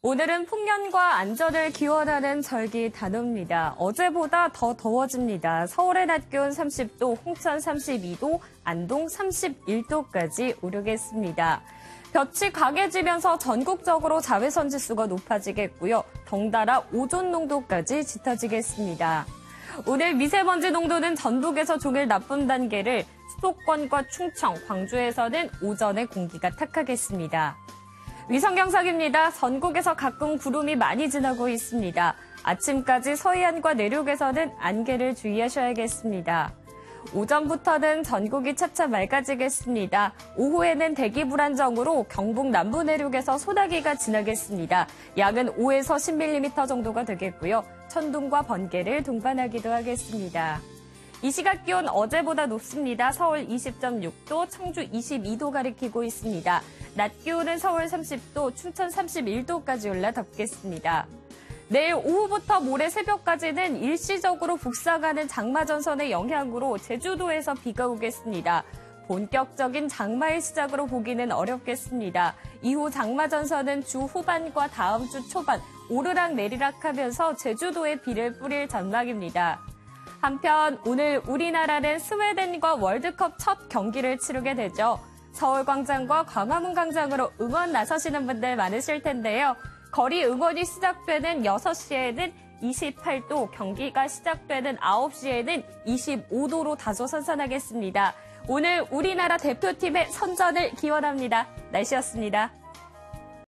오늘은 풍년과 안전을 기원하는 절기 단오입니다. 어제보다 더 더워집니다. 서울의 낮 기온 30도, 홍천 32도, 안동 31도까지 오르겠습니다. 볕이 강해지면서 전국적으로 자외선 지수가 높아지겠고요. 덩달아 오존 농도까지 짙어지겠습니다. 오늘 미세먼지 농도는 전북에서 종일 나쁨 단계를 수도권과 충청, 광주에서는 오전에 공기가 탁하겠습니다. 위성경 석입니다. 전국에서 가끔 구름이 많이 지나고 있습니다. 아침까지 서해안과 내륙에서는 안개를 주의하셔야겠습니다. 오전부터는 전국이 차차 맑아지겠습니다. 오후에는 대기 불안정으로 경북 남부 내륙에서 소나기가 지나겠습니다. 양은 5에서 10mm 정도가 되겠고요. 천둥과 번개를 동반하기도 하겠습니다. 이 시각 기온 어제보다 높습니다. 서울 20.6도, 청주 22도 가리키고 있습니다. 낮 기온은 서울 30도, 춘천 31도까지 올라 덥겠습니다. 내일 오후부터 모레 새벽까지는 일시적으로 북상하는 장마전선의 영향으로 제주도에서 비가 오겠습니다. 본격적인 장마의 시작으로 보기는 어렵겠습니다. 이후 장마전선은 주 후반과 다음 주 초반 오르락 내리락 하면서 제주도에 비를 뿌릴 전망입니다. 한편 오늘 우리나라는 스웨덴과 월드컵 첫 경기를 치르게 되죠. 서울광장과 광화문 광장으로 응원 나서시는 분들 많으실 텐데요. 거리 응원이 시작되는 6시에는 28도, 경기가 시작되는 9시에는 25도로 다소 선선하겠습니다. 오늘 우리나라 대표팀의 선전을 기원합니다. 날씨였습니다.